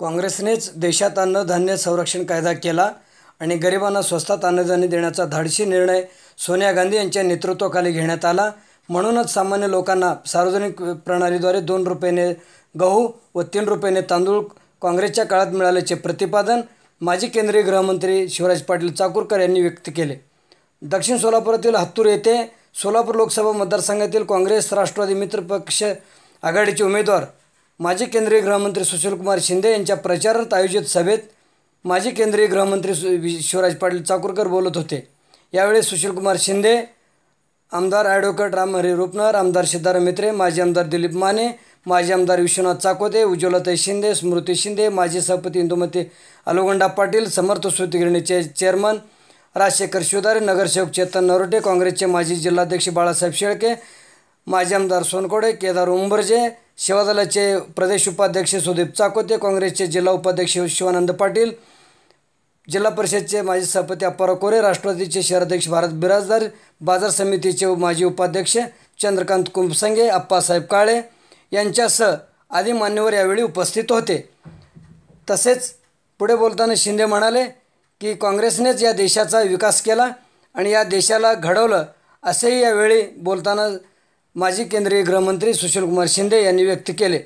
काँग्रेसनेच देशात अन्नधान्य संरक्षण कायदा केला आणि गरिबांना स्वस्तात अन्नधान्य देण्याचा धाडसी निर्णय सोनिया गांधी यांच्या नेतृत्वाखाली घेण्यात आला. म्हणूनच सामान्य लोकांना सार्वजनिक प्रणालीद्वारे दोन रुपयाने गहू व तीन रुपयाने तांदूळ काँग्रेसच्या काळात मिळाल्याचे प्रतिपादन माजी केंद्रीय गृहमंत्री शिवराज पाटील चाकूरकर यांनी व्यक्त केले. दक्षिण सोलापुरातील हत्तूर येथे सोलापूर लोकसभा मतदारसंघातील काँग्रेस राष्ट्रवादी मित्र पक्ष आघाडीचे उमेदवार माजी केंद्रीय गृहमंत्री सुशीलकुमार शिंदे यांच्या प्रचारार्थ आयोजित सभेत माजी केंद्रीय गृहमंत्री सु वि- शिवराज पाटील चाकूरकर बोलत होते. यावेळी सुशीलकुमार शिंदे आमदार ॲडव्होकेट रामहरी रुपनर आमदार सिद्धाराम मित्रे माजी आमदार दिलीप माने माजी आमदार विश्वनाथ चाकोते उज्ज्वलताई शिंदे स्मृती शिंदे माजी सभापती इंदुमती अलगोंडा पाटील समर्थ सुतगिरणीचे चेअरमन राजशेखर शिवदारे नगरसेवक चेतन नरोटे काँग्रेसचे माजी जिल्हाध्यक्ष बाळासाहेब शेळके माजी आमदार सोनकोडे केदार उंबरजे सेवादलाचे प्रदेश उपाध्यक्ष सुदीप चाकोते काँग्रेसचे जिल्हा उपाध्यक्ष शिवानंद पाटील जिल्हा परिषदचे माजी सभापती अप्पाराव कोरे राष्ट्रवादीचे शहराध्यक्ष भारत बिराजदार बाजार समितीचे माजी उपाध्यक्ष चंद्रकांत कुंभसंगे अप्पासाहेब काळे यांच्यासह आदी मान्यवर यावेळी उपस्थित होते. तसेच पुढे बोलताना शिंदे म्हणाले की काँग्रेसनेच या देशाचा विकास केला आणि या देशाला घडवलं असेही यावेळी बोलताना माजी केंद्रीय गृहमंत्री सुशीलकुमार शिंदे यांनी व्यक्त केले.